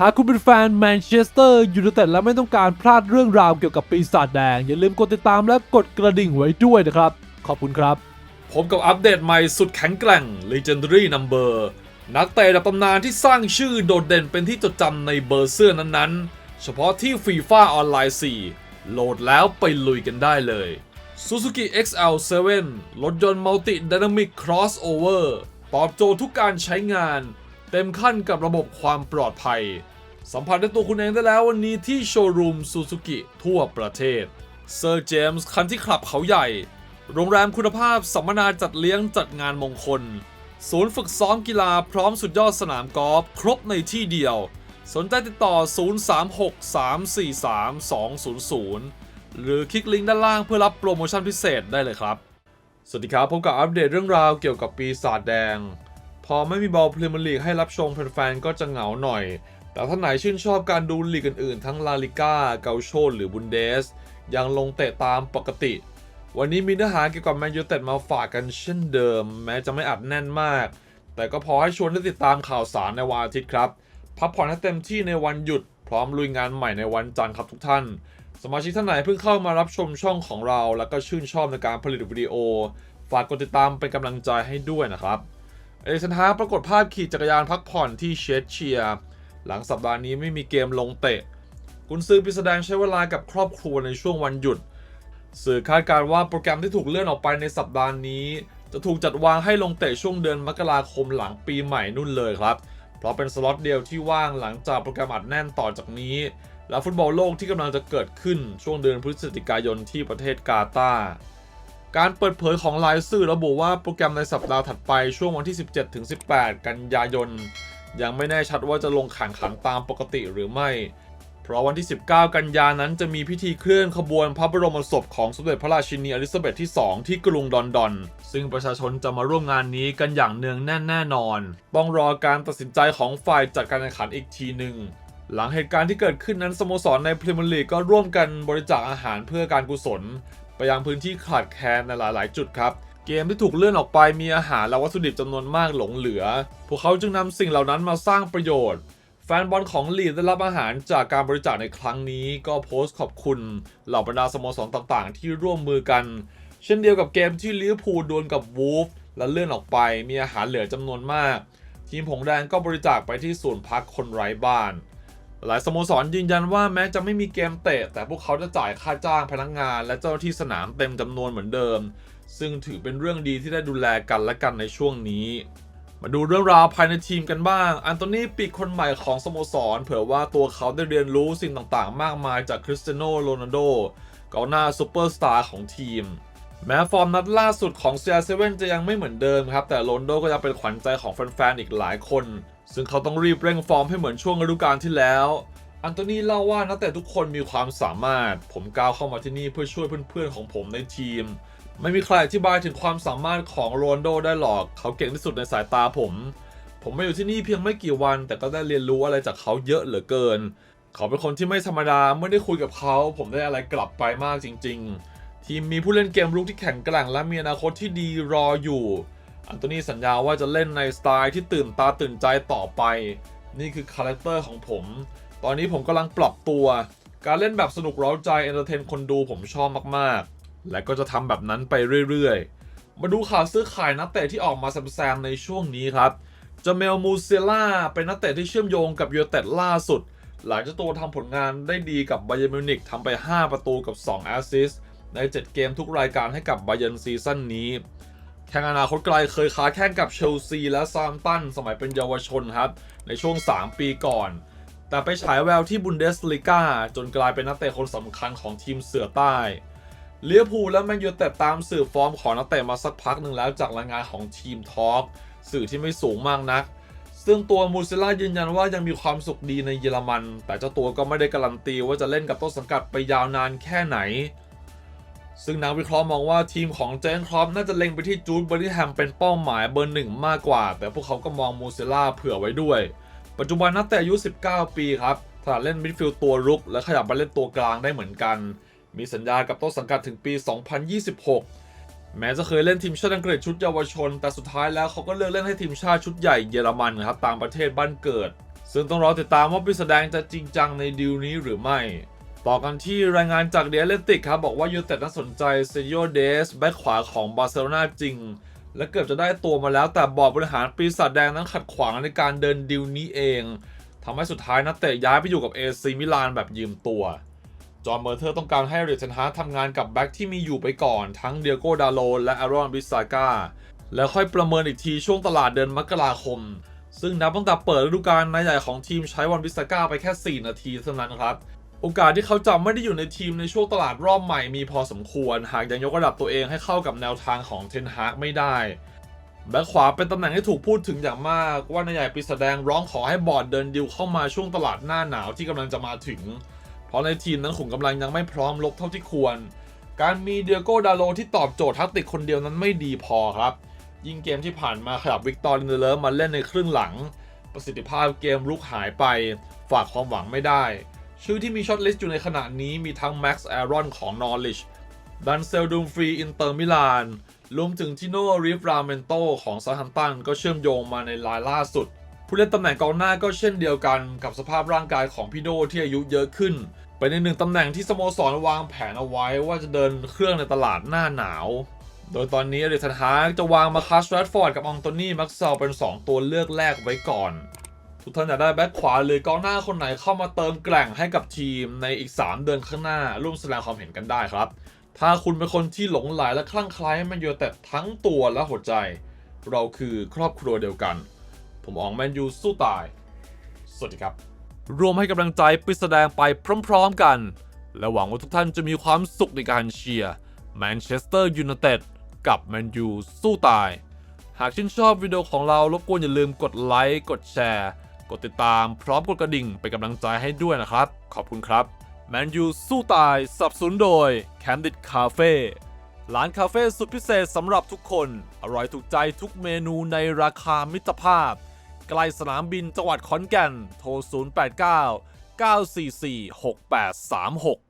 หากคุณเป็นแฟนแมนเชสเตอร์ยูไนเต็ดและไม่ต้องการพลาดเรื่องราวเกี่ยวกับปีศาจแดง อย่าลืมกดติดตามและกดกระดิ่งไว้ด้วยนะครับ ขอบคุณครับ ผมกับอัปเดตใหม่สุดแข็งแกร่ง Legendary Number นักเตะระดับตำนานที่สร้างชื่อโดดเด่นเป็นที่จดจำในเบอร์เสื้อนั้นๆ เฉพาะที่ FIFA ออนไลน์ 4 โหลดแล้วไปลุยกันได้เลย Suzuki XL7 รถยนต์ Multi Dynamic Crossover ตอบโจทย์ทุกการใช้งาน เต็มขั้นกับระบบความปลอดภัย สัมผัสด้วยตัวคุณเองได้แล้ววันนี้ที่โชว์รูม Suzuki ทั่วประเทศ Sir James คันที่ขับเขาใหญ่ โรงแรมคุณภาพสัมมนาจัดเลี้ยงจัดงานมงคล ศูนย์ฝึกซ้อมกีฬาพร้อมสุดยอดสนามกอล์ฟครบในที่เดียว สนใจติดต่อ 036343200 หรือคลิกลิงก์ด้านล่างเพื่อรับโปรโมชั่นพิเศษได้เลยครับ สวัสดีครับผมกับอัปเดตเรื่องราวเกี่ยวกับปีศาจแดง พอไม่มีบอลพรีเมียร์ลีกให้รับชมแฟนๆก็จะเหงาหน่อย แต่ท่านไหนชื่นชอบการดูลีกอื่นๆ ทั้งลาลิก้าเกาโชหรือบุนเดส ยังลงเตะตามปกติ วันนี้มีเนื้อหาเกี่ยวกับแมนยูเต็ดมาฝากกันเช่นเดิม แม้จะไม่อัดแน่นมาก แต่ก็พอให้ชวนได้ติดตามข่าวสารในวันอาทิตย์ครับ พักผ่อนให้เต็มที่ในวันหยุด พร้อมลุยงานใหม่ในวันจันทร์ครับทุกท่านสมาชิกท่านไหนเพิ่งเข้ามารับชมช่องของเรา แล้วก็ชื่นชอบในการผลิตวิดีโอ ฝากกดติดตามเป็นกำลังใจให้ด้วยนะครับ เอลิสันฮาปรากฏภาพขี่จักรยานพักผ่อนที่เชสเชียร์หลังสัปดาห์นี้ไม่มีเกมลงเตะ กุนซือปีแสดงใช้เวลากับครอบครัวในช่วงวันหยุด สื่อคาดการณ์ว่าโปรแกรมที่ถูกเลื่อนออกไปในสัปดาห์นี้ จะถูกจัดวางให้ลงเตะช่วงเดือนมกราคมหลังปีใหม่นู่นเลยครับ เพราะเป็นสล็อตเดียวที่ว่างหลังจากโปรแกรมอัดแน่นต่อจากนี้ และฟุตบอลโลกที่กำลังจะเกิดขึ้นช่วงเดือนพฤศจิกายนที่ประเทศกาตาร์ การเปิดเผยของรายสื่อระบุว่าโปรแกรมในสัปดาห์ถัดไปช่วงวันที่ 17-18 กันยายน ยังไม่แน่ชัดว่าจะลงแข่งขันตามปกติหรือไม่ เพราะวันที่ 19 กันยานั้นจะมีพิธีเคลื่อนขบวนพระบรมศพของสมเด็จพระราชินีอลิซาเบธที่ 2 ที่กรุงลอนดอน ซึ่งประชาชนจะมาร่วมงานนี้กันอย่างเนืองแน่นแน่นอน ต้องรอการตัดสินใจของฝ่ายจัดการแข่งขันอีกทีหนึ่งหลังเหตุการณ์ที่เกิดขึ้นนั้นสโมสรในพรีเมียร์ลีกก็ร่วมกันบริจาคอาหารเพื่อการกุศล ไปยังพื้นที่ขาดแคลนในหลาย ๆ จุดครับ เกมที่ถูกเลื่อนออกไปมีอาหารและวัตถุดิบจำนวนมากหลงเหลือ พวกเขาจึงนำสิ่งเหล่านั้นมาสร้างประโยชน์ แฟนบอลของลีดได้รับอาหารจากการบริจาคในครั้งนี้ ก็โพสต์ขอบคุณเหล่าบรรดาสโมสรต่าง ๆ ที่ร่วมมือกัน เช่นเดียวกับเกมที่ลิเวอร์พูลดวลกับวูฟและเลื่อนออกไปมีอาหารเหลือจำนวนมาก ทีมผงแดงก็บริจาคไปที่ศูนย์พักคนไร้บ้าน หลายสโมสรยืนยันว่าแม้จะไม่มีเกมเตะ แต่พวกเขาจะจ่ายค่าจ้างพนักงาน และเจ้าหน้าที่สนามเต็มจำนวนเหมือนเดิม ซึ่งถือเป็นเรื่องดีที่ได้ดูแลกันและกันในช่วงนี้ มาดูเรื่องราวภายในทีมกันบ้าง อันโตนีปีกคนใหม่ของสโมสร เผยว่าตัวเขาได้เรียนรู้สิ่งต่างๆ มากมายจากคริสเตียโนโรนัลโดกองหน้าซูเปอร์สตาร์ของทีม แม้ฟอร์มนัดล่าสุดของ CR7 จะยังไม่เหมือนเดิมครับ แต่โรนโดก็ยังเป็นขวัญใจของแฟนๆอีกหลายคน ซึ่งเขาต้องรีบเร่งฟอร์มให้เหมือนช่วงฤดูกาลที่แล้ว อันโตนีเล่าว่านักเตะทุกคนมีความสามารถ ผมก้าวเข้ามาที่นี่เพื่อช่วยเพื่อนๆของผมในทีม ไม่มีใครอธิบายถึงความสามารถของโรนโดได้หรอก เขาเก่งที่สุดในสายตาผม ผมมาอยู่ที่นี่เพียงไม่กี่วัน แต่ก็ได้เรียนรู้อะไรจากเขาเยอะเหลือเกิน เขาเป็นคนที่ไม่ธรรมดา เมื่อได้คุยกับเขา ผมได้อะไรกลับไปมากจริง ๆ ทีมมีผู้เล่นเกมรุกที่แข็งแกร่งและมีอนาคตที่ดีรออยู่ อันโตนีสัญญาว่าจะเล่นในสไตล์ที่ตื่นตาตื่นใจต่อไป นี่คือคาแรคเตอร์ของผม ตอนนี้ผมกำลังปรับตัว การเล่นแบบสนุกเร้าใจเอนเตอร์เทนคนดูผมชอบมากๆ และก็จะทำแบบนั้นไปเรื่อยๆ มาดูข่าวซื้อขายนักเตะที่ออกมาแซมๆในช่วงนี้ครับจาเมลมูเซล่าเป็นนักเตะที่เชื่อมโยงกับยูเต็ดล่าสุด หลังจ้าตัวทำผลงานได้ดีกับไบเยมิวนิกทำไป 5 ประตูกับ 2 แอสซิสต์ ใน 7 เกมทุกรายการให้กับไบเยนซีซั่นนี้ แข่งอนาคตไกลเคยค้าแข่งกับเชลซีและซามตันสมัยเป็นเยาวชนครับ ในช่วง 3 ปีก่อน แต่ไปฉายแววที่บุนเดสลีกาจนกลายเป็นนักเตะคนสำคัญของทีมเสือใต้เลียพูและแมนยูเต็ดตามสื่อฟอร์มของนักเตะมาสักพักหนึ่งแล้วจากรายงานของทีมทอล์กสื่อที่ไม่สูงมากนัก ซึ่งตัวมูซิล่ายืนยันว่ายังมีความสุขดีในเยอรมัน แต่เจ้าตัวก็ไม่ได้การันตีว่าจะเล่นกับต้นสังกัดไปยาวนานแค่ไหน ซึ่งนักวิเคราะห์มองว่าทีมของเจนครอปน่าจะเล็งไปที่จูดเบอร์ริแฮมเป็นเป้าหมายเบอร์หนึ่งมากกว่า แต่พวกเขาก็มองมูเซล่าเผื่อไว้ด้วย ปัจจุบันนักเตะอายุ 19 ปีครับถนัดเล่นมิดฟิลด์ตัวรุก และขยับมาเล่นตัวกลางได้เหมือนกัน มีสัญญากับต้นสังกัดถึงปี 2026 แม้จะเคยเล่นทีมชาติอังกฤษชุดเยาวชน แต่สุดท้ายแล้วเขาก็เลือกเล่นให้ทีมชาติชุดใหญ่เยอรมันครับตามประเทศบ้านเกิด ซึ่งต้องรอติดตามว่าปีศาจแดงจะจริงจังในดีลนี้หรือไม่ ต่อกันที่รายงานจากเดลเลติกครับ บอกว่ายูเต็ดน่าสนใจเซโยเดสแบ็คขวาของบาร์เซโลนาจริง และเกือบจะได้ตัวมาแล้วแต่บอร์ดบริหารปีศาจแดงนั้นขัดขวางในการเดินดีลนี้เองทำให้สุดท้ายนักเตะย้ายไปอยู่กับเอซีมิลานแบบยืมตัว จอห์นเมอร์เทอร์ต้องการให้เรยเทนฮาร์ทำงานกับแบ็กที่มีอยู่ไปก่อนทั้งเดียโกดาโลและอารอนบิซากาแล้วค่อยประเมินอีกทีช่วงตลาดเดือนมกราคม ซึ่งนับตั้งแต่เปิดฤดูกาลนายใหญ่ของทีมใช้วันบิซากาไปแค่ 4 นาทีเท่านั้นครับ โอกาสที่เขาจะไม่ได้อยู่ในทีมในช่วงตลาดรอบใหม่มีพอสมควร หากยังยกระดับตัวเองให้เข้ากับแนวทางของเทนฮากไม่ได้แบ็คขวาเป็นตำแหน่งที่ถูกพูดถึงอย่างมาก ว่านายใหญ่ปีศาจแดงร้องขอให้บอร์ดเดินดิวเข้ามาช่วงตลาดหน้าหนาวที่กำลังจะมาถึง เพราะในทีมนั้นขุมกำลังยังไม่พร้อมลบเท่าที่ควร การมีเดียโกดาโลที่ตอบโจทย์ทักติกคนเดียวนั้นไม่ดีพอครับ ยิ่งเกมที่ผ่านมาขยับวิกตอร์ลินเดเลอร์มาเล่นในครึ่งหลัง ประสิทธิภาพเกมลุกหายไป ฝากความหวังไม่ได้ ชื่อที่มีช็อตลิสต์อยู่ในขณะนี้มีทั้งแม็กซ์แอรอนของนอริชดันเซลดูมฟรีอินเตอร์มิลานรวมถึงทิโนริฟราเมนโตของซาฮัมตันก็เชื่อมโยงมาในรายล่าสุด ผู้เล่นตำแหน่งกองหน้าก็เช่นเดียวกันกับสภาพร่างกายของพี่โดที่อายุเยอะขึ้น เป็นในหนึ่งตำแหน่งที่สโมสรวางแผนเอาไว้ว่าจะเดินเครื่องในตลาดหน้าหนาว โดยตอนนี้เดทันฮากจะวางมาคัสแรดฟอร์ดกับอองโตนี่ม็กซ์เซลเป็น 2 ตัวเลือกแรกไว้ก่อน ทุกท่านอยากได้แบ็คขวาหรือกองหน้าคนไหนเข้ามาเติมแกร่งให้กับทีมในอีก 3 เดือนข้างหน้า ร่วมแสดงความเห็นกันได้ครับ ถ้าคุณเป็นคนที่หลงไหลและคลั่งไคล้แมนยูแต่ทั้งตัวและหัวใจ เราคือครอบครัวเดียวกัน ผมอองแมนยูสู้ตาย สวัสดีครับ รวมให้กำลังใจไปแสดงไปพร้อมๆกัน และหวังว่าทุกท่านจะมีความสุขในการเชียร์แมนเชสเตอร์ยูไนเต็ดกับแมนยูสู้ตาย หากชื่นชอบวิดีโอของเรารบกวนอย่าลืมกดไลค์กดแชร์ กดติดตามพร้อมกดกระดิ่งเป็นกำลังใจให้ด้วยนะครับ ขอบคุณครับแมนยูสู้ตายสับสนโดยแคมดิดคาเฟ่ร้านคาเฟ่สุดพิเศษสำหรับทุกคน อร่อยถูกใจทุกเมนูในราคามิตรภาพ ใกล้สนามบินจังหวัดขอนแก่น โทร 089 944 6836